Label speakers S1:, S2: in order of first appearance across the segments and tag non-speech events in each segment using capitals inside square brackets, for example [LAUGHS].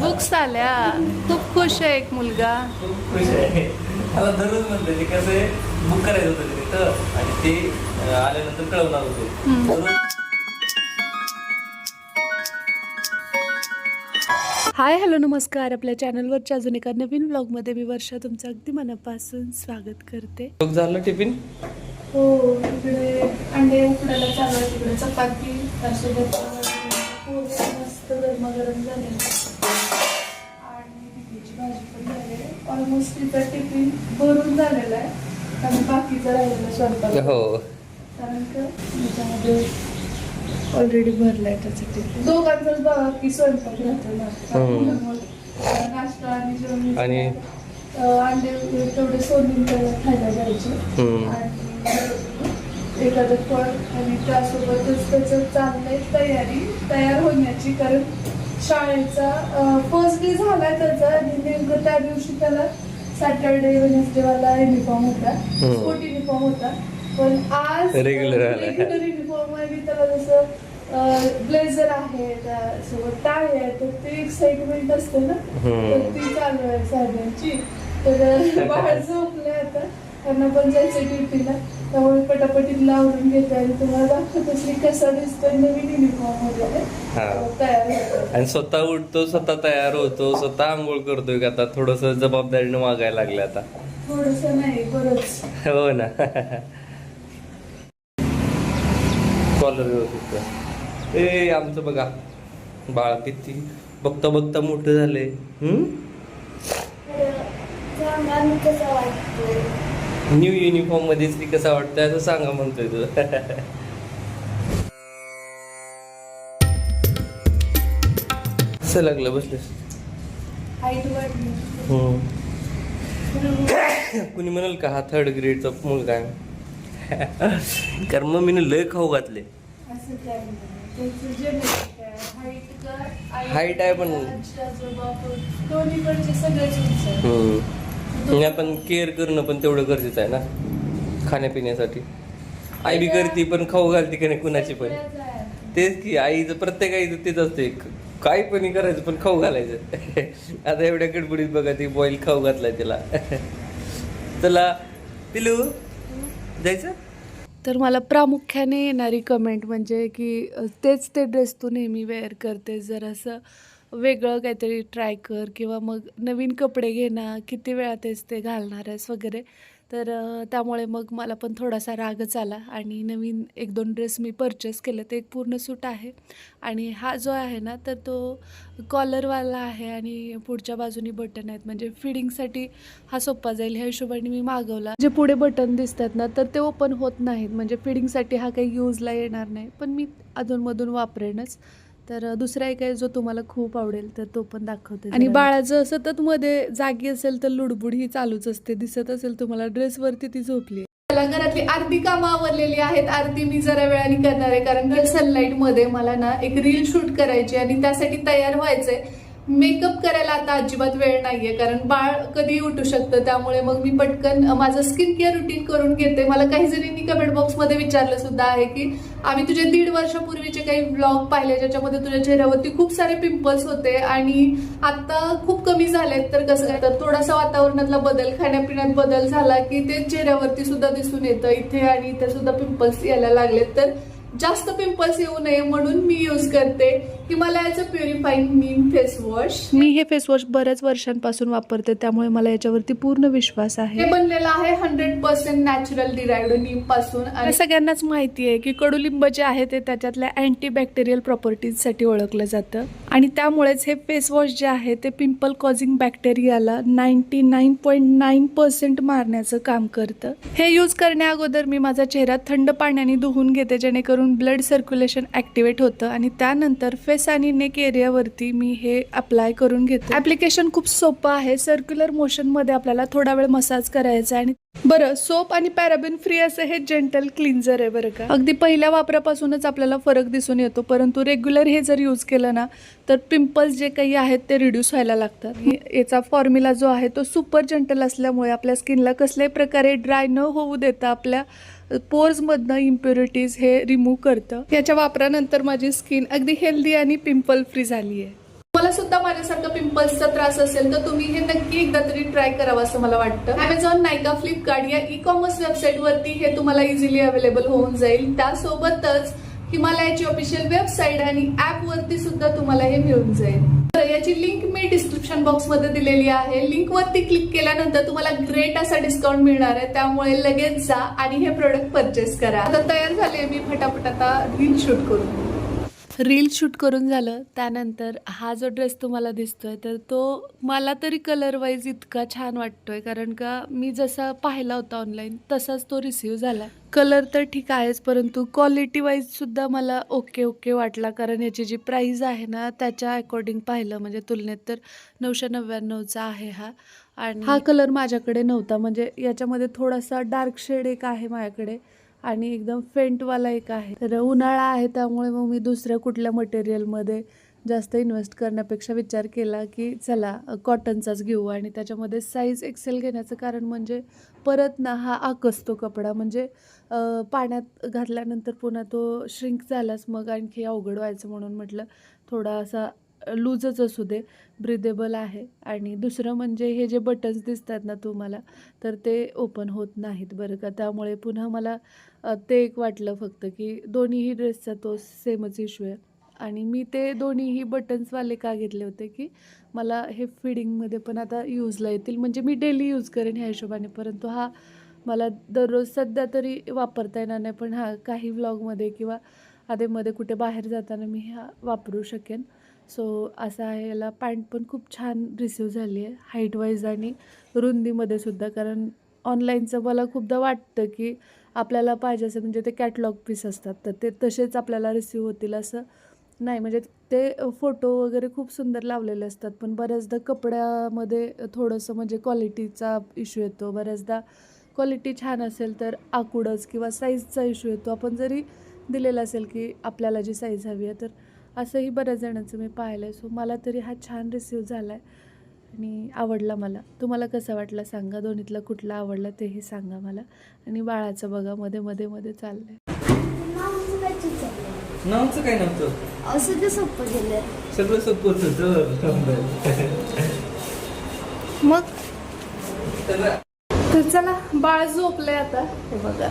S1: Books आल्या. खूप खुश आहे एक मुलगा.
S2: खूप खुश आहे. मला दररोज म्हणते ते कसं आहे बुक करायचं होतं ते तिथं आणि ते आल्यानंतर कळवणार होते.
S1: हाय हॅलो नमस्कार. आपल्या चॅनलवरच्या अजून एका नवीन ब्लॉगमध्ये मी वर्षा तुमचं अगदी मनापासून स्वागत करते.
S2: झालं टिफिन?
S1: हो इकडे अंडे उकडायला चालू आहे. तिकडे चपाती पोहे मस्त गरमागरम झाले. भाजी पण झाली आहे. ऑलमोस्ट तिचा टिफिन भरून झालेला आहे. आणि बाकीचा राहिलेला स्वयंपाक.
S2: हो.
S1: कारण का त्याच्यामध्ये ऑलरेडी भरलाय त्याचं टिफिन दोघांचाच बघा की स्वयंपाक राहतो. त्यामुळे नाश्ता आणि जेवण
S2: आणि?
S1: अंडे तेवढे सोडून त्याला खायला जायचे. आणि एखादं फळ आणि त्यासोबतच त्याचं चाललंय तयारी तयार होण्याची. कारण शाळेचा फर्स्ट डे झालाय त्याचा. नेमकं त्या दिवशी त्याला सॅटरडे वेनेसडेवाला युनिफॉर्म होता. स्पोर्ट युनिफॉर्म होता. पण आज. रेग्युलर युनिफॉर्म आणि त्याला जसं ब्लेझर आहे त्यासोबत टाय आहे तर ते एक्साइटमेंट असते ना.
S2: हम्म.
S1: तर ती चालू आहे साहेबांची तर [LAUGHS] बाहेर झोपले आता. त्यांना पण जायचं ड्युटीला त्यामुळे पटापटीत लावून घेते आणि तुम्हाला दाखवत असली कसा दिसतोय नवीन युनिफॉर्म वगैरे
S2: हा.
S1: तयार होतो.
S2: आणि स्वतः उठतो स्वतः तयार होतो स्वतः आंघोळ करतोय का आता? थोडस जबाबदारीनं वागायला लागले आता.
S1: थोडस नाही बरंच.
S2: हो ना. कॉलर व्यवस्थित. ए आमचं बघा. बाळ किती? बघता बघता मोठं झालंय. हम्म? न्यू युनिफॉर्ममध्ये ती कसा वाटतंय असं सांगा म्हणतोय तू. कसं लागलं बसलेस.
S1: हाईट वाढली
S2: कुणी म्हणाल का हा थर्ड ग्रेडचा मुलगा आहे? कारण मम्मीने लय खाऊ घातले.
S1: असं Height
S2: आहे पण-
S1: आजी, पण
S2: आणि आपण केअर करणं पण तेवढं गरजेचं आहे ना खाण्यापिण्यासाठी. आई बी करते पण खाऊ घालते की नाही कुणाची पण. तेच की आईचं प्रत्येक आईचं तेच असते काही पण करायचं पण खाऊ घालायचं. [LAUGHS] आता एवढ्या गडबडीत बघा ती बॉईल खाऊ घातलाय तिला. [LAUGHS] चला पिलू जायचं?
S1: तर मला प्रामुख्याने येणारी कमेंट म्हणजे की तेच ते ड्रेस तू नेहमी वेअर करते जर असं वेगळं काहीतरी ट्राय कर किंवा मग नवीन कपडे घेणं किती वेळा तेच ते घालणार आहेस वगैरे. तर त्यामुळे मग मला पण थोडासा रागच आला आणि नवीन एक दोन ड्रेस मी परचेस केले. ते एक पूर्ण सूट आहे. आणि हा जो आहे ना तर तो कॉलरवाला आहे आणि पुढच्या बाजूनी बटन आहेत. म्हणजे फिडिंगसाठी हा सोपा जाईल. ह्या हिशोबाने मी मागवला. जे पुढे बटन दिसतात ना तर ते ओपन होत नाहीत. म्हणजे फिडिंगसाठी हा काही यूजला येणार नाही. पण मी अधूनमधून वापरेनच. तर दुसरा एक आहे जो तुम्हाला खूप आवडेल तर तो पण दाखवते आणि बाळाचं सतत मध्ये जागी असेल तर लुडबुड ही चालूच असते. दिसत असेल तुम्हाला ड्रेसवरती ती झोपली. मला घरातली अर्धी कामं आवरलेली आहेत. अर्धी मी जरा वेळाने करणार आहे कारण की सनलाईटमध्ये मला ना एक रील शूट करायची आणि त्यासाठी तयार व्हायचंय. मेकअप करायला आता अजिबात वेळ नाहीये कारण बाळ कधी उठू शकतं त्यामुळे मग मी पटकन माझं स्किन केअर रुटीन करून घेते. मला काही जणींनी कमेंट बॉक्समध्ये विचारलं सुद्धा आहे की आम्ही तुझे दीड वर्षापूर्वीचे काही ब्लॉग पाहिले ज्याच्यामध्ये तुझ्या चेहऱ्यावरती खूप सारे पिंपल्स होते आणि आता खूप कमी झालेत. तर कसं काय? तर थोडासा वातावरणातला बदल खाण्यापिण्यात बदल झाला की ते चेहऱ्यावरती सुद्धा दिसून येतं इथे आणि इथे सुद्धा पिंपल्स यायला लागलेत. तर जास्त पिंपल्स येऊ नये म्हणून मी यूज करते. हिमालयाचं प्युरिफाईंग नीम फेस वॉश मी हे फेस वॉश बऱ्याच वर्षांपासून वापरते त्यामुळे मला याच्यावरती पूर्ण विश्वास आहे. हे बनलेलं आहे हंड्रेड पर्सेंट नॅचरल डिराइव्ड नीमपासून आणि सगळ्यांनाच माहिती आहे की कडुलिंब जे आहे ते त्याच्यातल्या अँटी बॅक्टेरियल प्रॉपर्टीजसाठी ओळखलं जातं. आणि त्यामुळेच हे फेस वॉश जे आहे ते pimple causing बॅक्टेरियाला ninety nine point nine percent मारण्याचं काम करतं. हे यूज करण्या अगोदर मी माझा चेहरा थंड पाण्याने धुवून घेते जेणेकरून ब्लड सर्क्युलेशन ॲक्टिवेट होतं आणि त्यानंतर फेस आणि नेक एरियावरती मी हे अप्लाय करून घेते. ॲप्लिकेशन खूप सोपं आहे. सर्क्युलर मोशनमध्ये आपल्याला थोडा वेळ मसाज करायचा आहे. आणि बरं सोप आणि पॅराबिन फ्री असं हे जेंटल क्लिन्झर आहे बरं का. अगदी पहिल्या वापरापासूनच आपल्याला फरक दिसून येतो. परंतु रेग्युलर हे जर यूज केलं ना तर पिंपल्स जे काही आहेत ते रिड्यूस व्हायला लागतात. याचा फॉर्म्युला जो आहे तो सुपर जेंटल असल्यामुळे आपल्या स्किनला कसल्याही प्रकारे ड्राय न होऊ देता आपल्या पोर्समधनं इम्प्युरिटीज हे रिमूव्ह करतं. याच्या वापरानंतर माझी स्किन अगदी हेल्दी आणि पिंपल फ्री झाली आहे
S3: मला सुद्धा माझ्यासारखा पिंपल्सचा त्रास असेल तर तुम्ही हे नक्की एकदा तरी ट्राय करावं असं मला वाटतं. अमेझॉन नायका फ्लिपकार्ट या ई कॉमर्स वेबसाईट वरती हे तुम्हाला इझिली अवेलेबल होऊन जाईल. त्यासोबतच हिमालयाची ऑफिशियल वेबसाईट आणि ऍप वरती सुद्धा तुम्हाला हे मिळून जाईल. तर याची लिंक मी डिस्क्रिप्शन बॉक्समध्ये दिलेली आहे. लिंकवरती क्लिक केल्यानंतर तुम्हाला ग्रेट असा डिस्काउंट मिळणार आहे. त्यामुळे लगेच जा आणि हे प्रोडक्ट परचेस करा. आता तयार झाले मी फटाफट आता रील शूट करून. रील शूट करून झालं त्यानंतर हा जो ड्रेस तुम्हाला दिसतोय तर तो मला तरी कलरवाईज इतका छान वाटतोय. कारण का मी जसा पाहिला होता ऑनलाईन तसाच तो रिसीव झाला. कलर तर ठीक आहेच परंतु क्वालिटी वाईज सुद्धा मला ओके ओके वाटला. कारण याची जी प्राईज आहे ना त्याच्या अकॉर्डिंग पाहिलं. म्हणजे तुलनेत तर नऊशे नव्याण्णवचा आहे हा. आणि हा कलर माझ्याकडे नव्हता. म्हणजे याच्यामध्ये थोडासा डार्क शेड एक आहे माझ्याकडे. आणि एकदम फेंटवाला एक आहे. तर उन्हाळा आहे त्यामुळे मग मी दुसऱ्या कुठल्या मटेरियलमध्ये जास्त इन्व्हेस्ट करण्यापेक्षा विचार केला की चला कॉटनचाच घेऊ. आणि त्याच्यामध्ये साईज एक्सेल घेण्याचं कारण म्हणजे परत ना हा आकसतो कपडा. म्हणजे पाण्यात घातल्यानंतर पुन्हा तो श्रिंक झालाच मग आणखी अवघड व्हायचं म्हणून म्हटलं थोडा असा लूजच असू दे ब्रिदेबल आहे. आणि दुसरं म्हणजे हे जे बटन्स दिसतात ना तुम्हाला तर ते ओपन होत नाहीत बरं का. त्यामुळे पुन्हा मला ते एक वाटलं फक्त की दोन्हीही ड्रेसचा तो सेमच इश्यू आहे. आणि मी ते दोन्हीही बटन्सवाले का घेतले होते की मला हे फिडिंगमध्ये पण आता यूजला येतील. म्हणजे मी डेली यूज करेन ह्या हिशोबाने परंतु हा मला दररोज सध्या तरी वापरता येणार नाही. पण हा काही व्लॉगमध्ये किंवा आधेमध्ये कुठे बाहेर जाताना मी हा वापरू शकेन. सो असा आहे याला पॅन्ट पण खूप छान रिसीव झाली आहे हाईट वाईज आणि रुंदीमध्ये सुद्धा. कारण ऑनलाईनचं मला खूपदा वाटतं की आपल्याला पाहिजे असं म्हणजे ते कॅटलॉग पीस असतात तर ते तसेच आपल्याला रिसीव होतील असं नाही. म्हणजे ते फोटो वगैरे खूप सुंदर लावलेले असतात पण बऱ्याचदा कपड्यामध्ये थोडंसं म्हणजे क्वालिटीचा इश्यू येतो. बऱ्याचदा क्वालिटी छान असेल तर आकुडच किंवा साईजचा इश्यू येतो. आपण जरी दिलेला असेल की आपल्याला जी साईज हवी आहे तर असंही बऱ्याच जणांचं मी पाहिलं आहे सो मला तरी हा छान रिसीव झाला आहे आणि आवडला मला. तुम्हाला कसा वाटला सांगा. दोन्हीतला कुठला आवडला तेही सांगा मला. आणि बाळाचं बघा. मध्ये मध्ये मध्ये चाललंय.
S2: नावचं काय नव्हतं
S4: असं ते सोपं गेलं
S2: सगळं सोपंच होतं
S4: मग?
S3: तर चला बाळ झोपलंय आता. हे बघा.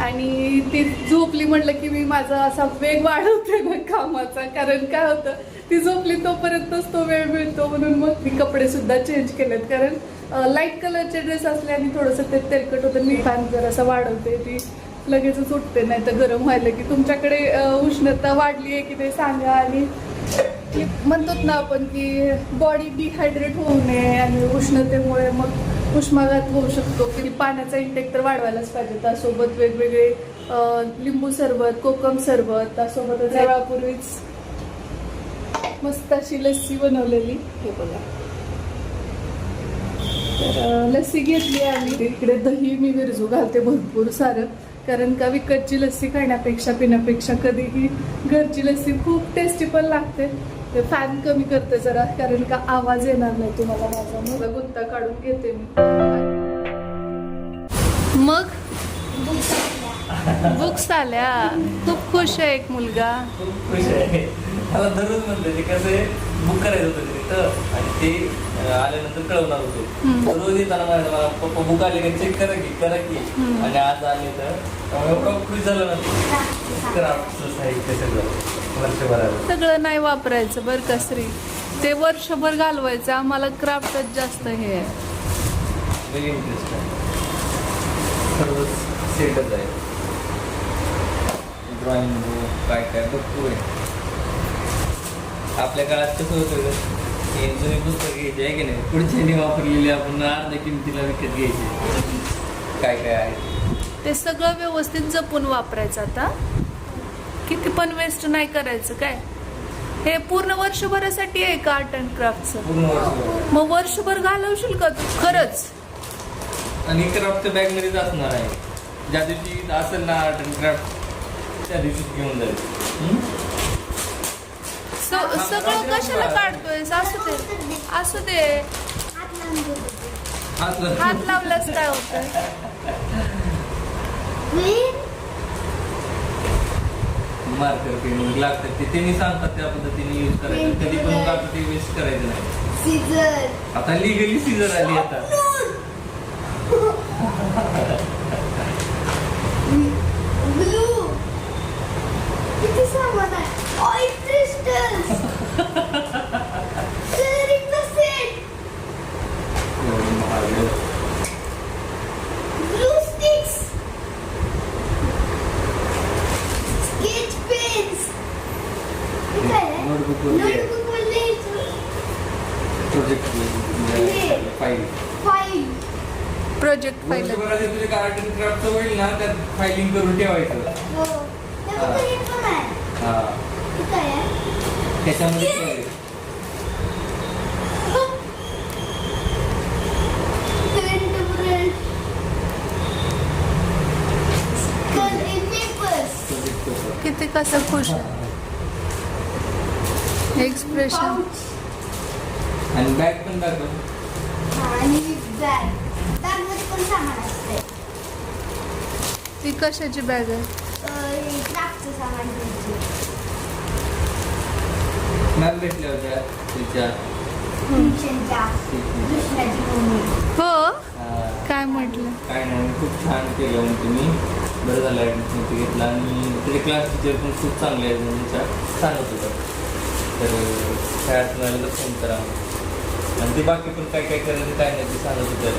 S3: आणि ती झोपली म्हटलं की मी माझा असा वेग वाढवते ना कामाचा. कारण काय होतं ती झोपली तोपर्यंतच तो वेळ मिळतो म्हणून मग मी कपडे सुद्धा चेंज केलेत. कारण लाइट कलरचे ड्रेस असले आणि थोडंसं ते तेलकट होतं मी फॅन जर असं वाढवते ती लगेचच उठते नाही तर गरम व्हायला की तुमच्याकडे उष्णता वाढली आहे की ते सांगा. आणि की ना आपण की बॉडी डिहायड्रेट होऊ नये आणि उष्णतेमुळे मग उष्माघात होऊ शकतो की पाण्याचा इंटेक तर वाढवायलाच पाहिजे. त्यासोबत वेगवेगळे लिंबू सरबत कोकम सरबत त्यासोबत वेळापूर्वीच मस्त अशी लस्सी बनवलेली. हे बघा. तर लस्सी घेतली आम्ही. इकडे दही मी विरजू घालते भरपूर सारं. कारण का विकतची लस्सी खाण्यापेक्षा पिण्यापेक्षा कधीही घरची लस्सी खूप टेस्टी पण लागते. ते फॅन कमी करते जरा कारण का आवाज येणार नाही तुम्हाला माझा. मला गुंता काढून घेते मी. मग? बुक्स आल्या. खूप खुश आहे एक मुलगा.
S2: खूप खुश आहे. मला दररोज म्हणलं ते कसं आहे? बुक करायचं आणि ते आल्यानंतर कळवणार होते. रोज येताना मला पप्पा बुक आले का चेक करा की करा की. आणि आज आले तर त्यामुळे एवढं खुश झालं ना. ते. क्राफ्टचं साहित्य सगळं. वर्षभरात
S3: सगळं नाही वापरायचं बरं का श्री? ते वर्षभर घालवायचं आम्हाला क्राफ्टच जास्त हे आहे.
S2: इंटरेस्ट आहे. सर्व सेटच आहे. ड्रॉइंग बुक काय काय बघतोय आपल्या काळात कसं होतं पुस्तकं घ्यायची आहे की नाही? पुढच्यानी वापरलेली आपण अर्ध्या किमतीला विकत घ्यायची काय काय आहे?
S3: ते सगळं व्यवस्थित जपून वापरायचं आता. किती पण वेस्ट नाही करायचं काय? हे पूर्ण वर्षभरासाठी आहे का आर्ट अँड क्राफ्टचं मग वर्षभर घालवशील का तू? खरंच.
S2: आणि क्राफ्ट बॅग मध्येच असणार आहे. ज्या दिवशी असेल ना आर्ट अँड क्राफ्ट त्या दिवशीच घेऊन जाईल.
S3: सगळं कशाला काढतोय असू दे. असू दे.
S2: हात लाव.
S3: हात लावल्यास काय होतं
S2: मार्कर पेन वगैरे लागतात ते त्यांनी सांगतात त्या पद्धतीने यूज करायचं. कधी पण आता ते वेस्ट करायचं नाही. आता लिगली सीझर आली आता
S4: ब्लू किती सामान आहे oil crystals colouring the set
S2: एवढं महाग आहे.
S4: ब्लू स्टिक्स स्केच पेन्स हे काय आहे
S2: Notebook वर लिहायचं.
S4: नोटबुक वर लिहायचं
S2: project file
S4: file
S3: project file
S2: वर्षभराचे तुझे आर्ट अँड क्राफ्ट होईल ना त्यात फायलिंग करून ठेवायचं
S4: हो त्यामध्ये हे पण आहे
S2: हा
S4: हे काय आहे
S2: त्याच्यामध्ये ठेवायचं.
S4: Print print. Skull in papers.
S2: Project
S3: कसं खुश. एक्सप्रेशन.
S2: आणि बॅग पण दाखव.
S4: आणि बॅग बॅगमध्ये पण सामान असते
S3: ती कशाची बॅग आहे?
S4: हे
S2: मॅम भेटल्या होत्या तिच्या.
S3: हो. काय म्हटलं?
S2: काय नाही खूप छान केलं तुम्ही. बरं झालं ॲडमिशन इथे घेतलं आणि त्याचे क्लास टीचर पण खूप चांगले आहेत तुमच्या सांगत होतं. तर काय अडचण आलं तर फोन करा आणि ते बाकी पण काय काय करायचं काय नाही ते सांगत होतं.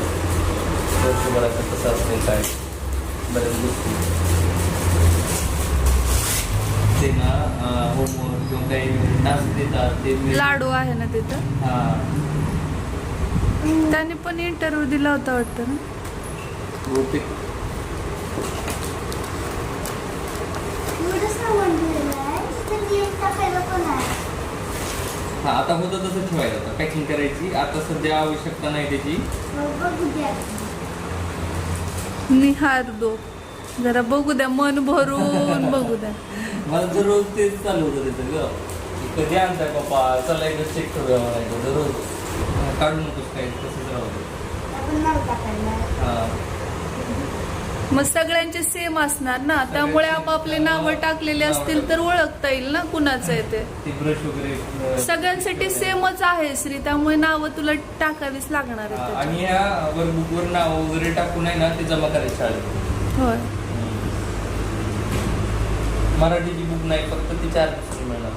S2: वर्षभराचं कसं असतं काय. बऱ्याच गोष्टी. ते ना होमवर्क किंवा काही टास्क देतात ते
S3: लाडू आहे ना तिथं?
S2: हां.
S3: त्याने पण इंटरव्ह्यू दिला होता वाटतं ना
S2: बहुतेक
S4: एवढं सामान दिलेलं आहे तिथे लिहून टाकायला पण आहे
S2: हा आता होतं तसं ठेवायचं आता. पॅकिंग करायची. आता सध्या आवश्यकता नाही त्याची.
S3: निहार दो जरा बघू द्या मन भरून [LAUGHS] बघू द्या.
S2: मला दररोज तेच चालू होतं तिथं ग. कधी आणताय पप्पा? चला एकदा चेक करूया म्हणायचं दररोज. हा, काढू नकोस काय तसंच राहू दे. हा.
S3: मग सगळ्यांचे सेम असणार ना? त्यामुळे आपापले नावं टाकलेले असतील तर ओळखता येईल ना कुणाचं आहे ते? सगळ्यांसाठी सेमच आहे श्री. त्यामुळे नावं तुला टाकावीच लागणार आहे
S2: आणि ह्या वर्कबुकवर नाव वगैरे टाकून आहे ना ते जमा करायचे शाळेत.
S3: होय.
S2: मराठीची बुक नाही फक्त ती चार मिळणार.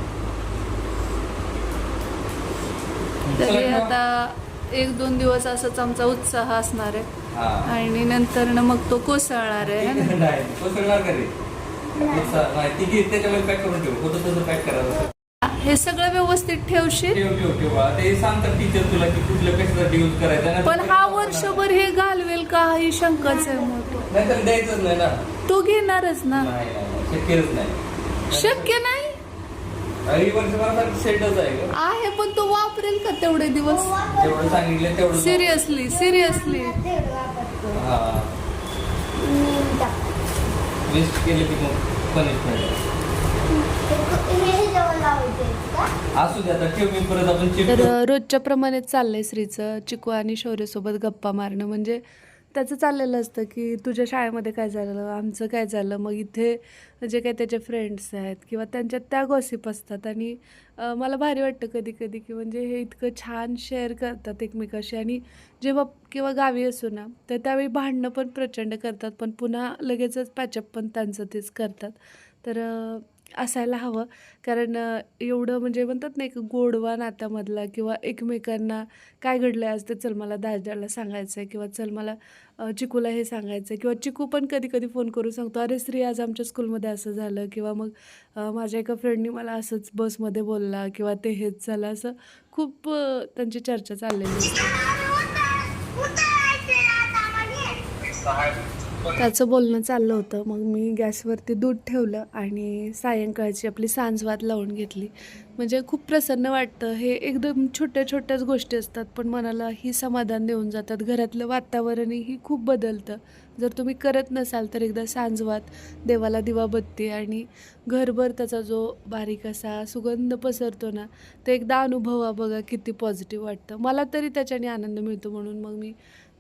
S3: तरी. आता एक दोन दिवस असंच आमचा उत्साह असणार आहे.
S2: हा.
S3: आणि नंतर ना मग तो कोसळणार आहे है [LAUGHS] हे सगळं व्यवस्थित ठेवशील?
S2: हा,
S3: पण हा वर्षभर हे घालवेल का? ही शंकाच आहे मोठं.
S2: नाही तर द्यायचंच नाही ना.
S3: तो घेणारच ना. शक्य नाही?
S2: सेटच आहे
S3: पण तो वापरेल का तेवढे दिवस?
S2: जेवढं सांगितलं तेवढं
S3: सिरियसली सिरियसली.
S2: वेस्ट केलं की मग पनिशमेंट
S3: तर रोजच्या प्रमाणेच चाललंय श्रीचं चिकू आणि शौर्यसोबत गप्पा मारणं. म्हणजे त्याचं चाललेलं असतं की तुझ्या शाळेमध्ये काय झालं आमचं काय झालं मग इथे जे काही त्याचे फ्रेंड्स आहेत किंवा त्यांच्यात त्या गॉसिप असतात. आणि मला भारी वाटतं कधी कधी की म्हणजे हे इतकं छान शेअर करतात एकमेकाशी. आणि जेव्हा किंवा गावी असो ना तर त्यावेळी भांडणं पण प्रचंड करतात पण पुन्हा लगेचच पॅचअप पण त्यांचं तेच करतात. तर असायला हवं कारण एवढं म्हणजे म्हणतात ना एक गोडवा नात्यामधला किंवा एकमेकांना काय घडलं आज ते चल मला दादाला सांगायचं आहे किंवा चल मला चिकूला हे सांगायचं आहे किंवा चिकू पण कधी कधी फोन करून सांगतो अरे श्री आज आमच्या स्कूलमध्ये असं झालं किंवा मग माझ्या एका फ्रेंडनी मला असंच बसमध्ये बोलला किंवा ते हेच झालं असं खूप त्यांची चर्चा चाललेली आहे त्याचं बोलणं चाललं होतं. मग मी गॅसवरती दूध ठेवलं आणि सायंकाळची आपली सांजवात लावून घेतली. म्हणजे खूप प्रसन्न वाटतं. हे एकदम छोट्या छोट्याच गोष्टी असतात पण मनाला ही समाधान देऊन जातात. घरातलं वातावरणही खूप बदलतं. जर तुम्ही करत नसाल तर एकदा सांजवात देवाला दिवा बत्ती आणि घरभर त्याचा जो बारीक असा सुगंध पसरतो ना ते एकदा अनुभवा बघा किती पॉझिटिव्ह वाटतं. मला तरी त्याच्याने आनंद मिळतो म्हणून मग मी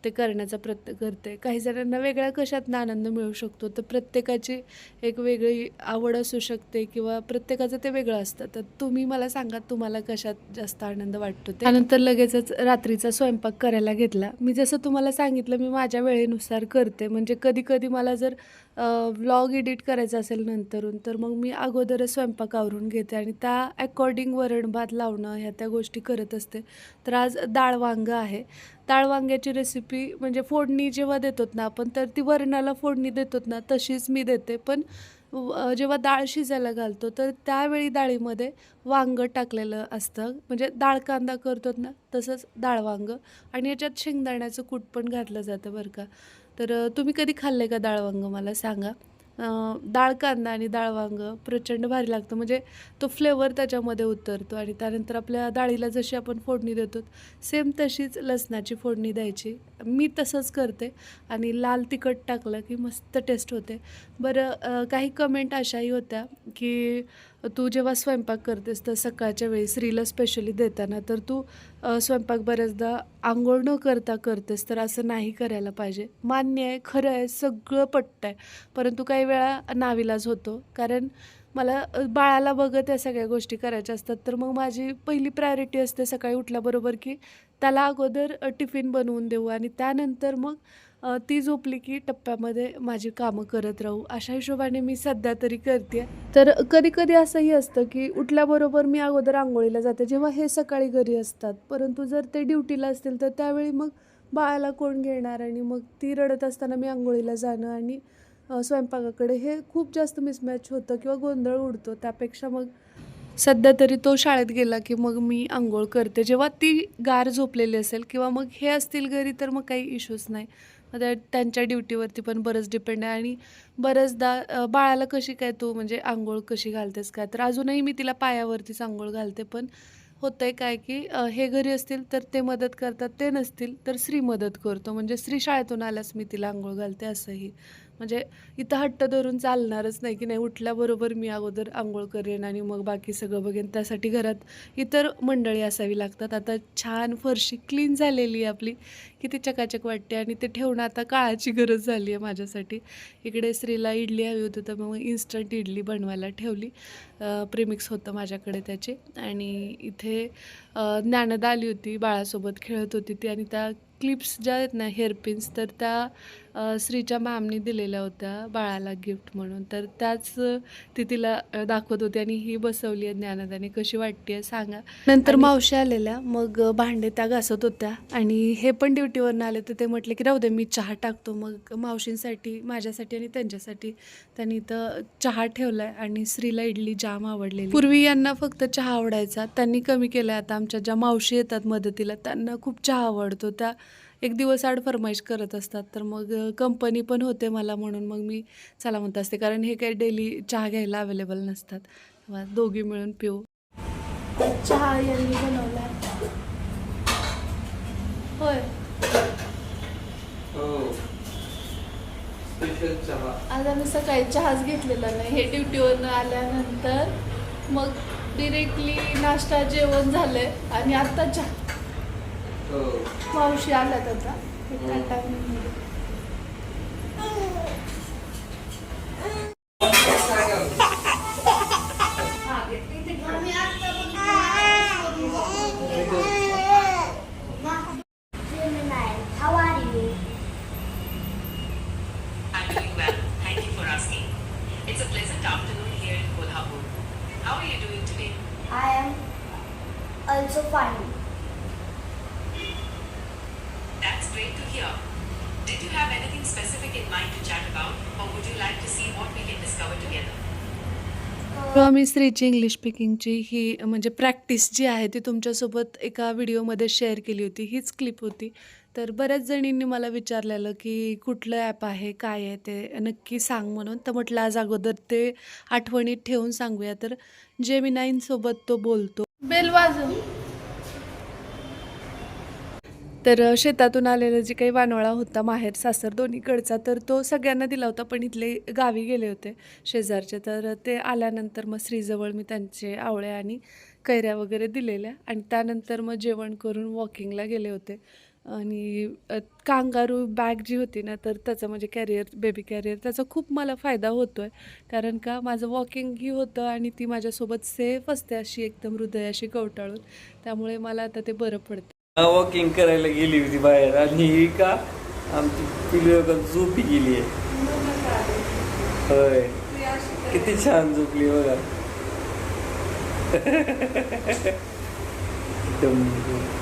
S3: ते करण्याचा प्रयत्न करते. काही जणांना वेगळ्या कशातनं आनंद मिळू शकतो तर प्रत्येकाची एक वेगळी आवड असू शकते किंवा प्रत्येकाचं ते वेगळं असतं. तर तुम्ही मला सांगा तुम्हाला कशात जास्त आनंद वाटतो त्यानंतर लगेचच रात्रीचा स्वयंपाक करायला घेतला. मी जसं तुम्हाला सांगितलं मी माझ्या वेळेनुसार करते. म्हणजे कधी कधी मला जर व्लॉग एडिट करायचा असेल नंतरून तर मग मी अगोदरच स्वयंपाक आवरून घेते आणि त्या अकॉर्डिंग वरण भात लावणं ह्या त्या गोष्टी करत असते. तर आज डाळ वांगं आहे. डाळ वांग्याची रेसिपी म्हणजे फोडणी जेव्हा देतोत ना आपण तर ती वरणाला फोडणी देतोत ना तशीच मी देते. पण जेव्हा डाळ शिजायला घालतो तर त्यावेळी डाळीमध्ये वांगं टाकलेलं असतं. म्हणजे डाळ कांदा करतो ना तसंच डाळ वांगं. आणि याच्यात शेंगदाण्याचं कूट पण घातलं जातं बरं का. तर तुम्ही कधी खाल्लं आहे का डाळ वांगं? मला सांगा. डाळ कांदा आणि डाळ वांगं प्रचंड भारी लागतं. म्हणजे तो फ्लेवर त्याच्यामध्ये उतरतो आणि त्यानंतर आपल्या डाळीला जशी आपण फोडणी देतो सेम तशीच लसणाची फोडणी द्यायची. मी तसंच करते आणि लाल तिखट टाकलं की मस्त टेस्ट होते. बरं काही कमेंट अशाही होत्या की तू जेव्हा स्वयंपाक करतेस तर सकाळच्या वेळी स्त्रीला स्पेशली देताना तर तू स्वयंपाक बऱ्याचदा आंघोळ न करता करतेस तर असं नाही करायला पाहिजे. मान्य आहे खरं आहे सगळं पट्ट आहे परंतु काही वेळा नाविलाज होतो. कारण मला बाळाला बघत या सगळ्या गोष्टी करायच्या असतात तर मग माझी पहिली प्रायोरिटी असते सकाळी उठल्याबरोबर की त्याला अगोदर टिफिन बनवून देऊ आणि त्यानंतर मग ती झोपली की टप्प्यामध्ये माझी कामं करत राहू. अशा हिशोबाने मी सध्या तरी करते तर कधी कधी असंही असतं की उठल्याबरोबर मी अगोदर आंघोळीला जाते जेव्हा हे सकाळी घरी असतात. परंतु जर ते ड्युटीला असतील तर त्यावेळी मग बाळाला कोण घेणार आणि मग ती रडत असताना मी आंघोळीला जाणं आणि स्वयंपाकाकडे हे खूप जास्त मिसमॅच होतं किंवा गोंधळ उडतो. त्यापेक्षा मग सध्या तरी तो शाळेत गेला की मग मी आंघोळ करते. जेव्हा ती गार झोपलेली असेल किंवा मग हे असतील घरी तर मग काही इश्यूज नाही. त्या- त्यांच्या ड्युटीवरती पण बरंच डिपेंड आहे. आणि बऱ्याचदा बाळाला कशी काय तू म्हणजे आंघोळ कशी घालतेस काय? तर अजूनही मी तिला पायावरतीच आंघोळ घालते. पण होतं आहे काय की हे घरी असतील तर ते मदत करतात ते नसतील तर श्री मदत करतो. म्हणजे श्री शाळेतून आल्यास मी तिला आंघोळ घालते असंही. म्हणजे इथं हट्ट धरून चालणारच नाही की नाही उठल्याबरोबर मी अगोदर आंघोळ करेन आणि मग बाकी सगळं बघेन. त्यासाठी घरात इतर मंडळी असावी लागतात. आता छान फरशी क्लीन झालेली आहे आपली किती चकाचक वाटते आणि ते ठेवणं आता काळाची गरज झाली आहे माझ्यासाठी. इकडे स्त्रीला इडली हवी होती तर मग इन्स्टंट इडली बनवायला ठेवली. प्रेमिक्स होतं माझ्याकडे त्याचे. आणि इथे ज्ञानदा आली होती बाळासोबत खेळत होती ती. आणि त्या क्लिप्स ज्या आहेत ना हेअरपिन्स तर त्या श्रीच्या मॅमनी दिलेल्या होत्या बाळाला गिफ्ट म्हणून. तर त्याच ती तिला दाखवत होती आणि ही बसवली आहे ज्ञानदाने. कशी वाटते सांगा. नंतर मावशी आलेल्या. मग भांडे त्या घासत होत्या. आणि हे पण ड्युटीवरनं आले तर ते म्हटले की राहू दे मी चहा टाकतो. मग मावशींसाठी माझ्यासाठी आणि त्यांच्यासाठी त्यांनी इथं चहा ठेवलाय आणि श्रीला इडली जाम आवडलेली. पूर्वी यांना फक्त चहा आवडायचा. त्यांनी कमी केलं आता आमच्या ज्या मावशी येतात मदतीला त्यांना खूप चहा आवडतो. त्या एक दिवस आड फरमाईश करत असतात. तर मग कंपनी पण होते मला म्हणून मग मी चला म्हणत असते. कारण हे काही डेली चहा घ्यायला अवेलेबल नसतात. तेव्हा दोघी मिळून पिऊ. चहा यांनी बनवला. होय.
S2: हो. स्पेशल चहा.
S3: आज आम्ही सकाळी चहाच घेतलेला नाही. हे ड्युटीवरनं आल्यानंतर मग डिरेक्टली नाश्ता जेवण झालंय आणि आता चहा.
S2: हो.
S3: मावशी आल्यात आता. हे. त्या टायमिंगमध्ये.
S5: Great to hear. Did you have anything specific in mind to chat about, or would you like to see what we can discover together?
S3: तेव्हा मी स्त्रीची इंग्लिश स्पीकिंगची ही म्हणजे प्रॅक्टिस जी आहे ती तुमच्यासोबत एका व्हिडिओमध्ये शेअर केली होती. हीच क्लिप होती. तर बऱ्याच जणींनी मला विचारलेलं की कुठलं ॲप आहे काय आहे ते नक्की सांग म्हणून. तर म्हटलं आज अगोदर ते आठवणीत ठेवून सांगूया. तर जेमिनाईंसोबत तो बोलतो. बेल वाजव. तर शेतातून आलेला जे काही वानोळा होता माहेर सासर दोन्हीकडचा तर तो सगळ्यांना दिला होता पण इथले गावी गेले होते शेजारचे. तर ते आल्यानंतर मग श्रीजवळ मी त्यांचे आवळ्या आणि कैऱ्या वगैरे दिलेल्या आणि त्यानंतर मग जेवण करून वॉकिंगला गेले होते. आणि कांगारू बॅग जी होती ना तर त्याचं म्हणजे कॅरियर बेबी कॅरियर त्याचा खूप मला फायदा होतो आहे कारण का माझं वॉकिंगही होतं आणि ती माझ्यासोबत सेफ असते अशी एकदम हृदयाशी कवटाळून. त्यामुळे मला आता ते बरं पडतं.
S2: वॉकिंग करायला गेली होती बाहेर आणि ही का? आमची पिल्लू झोपी गेली आहे. होय. किती छान झोपली बघा. [LAUGHS]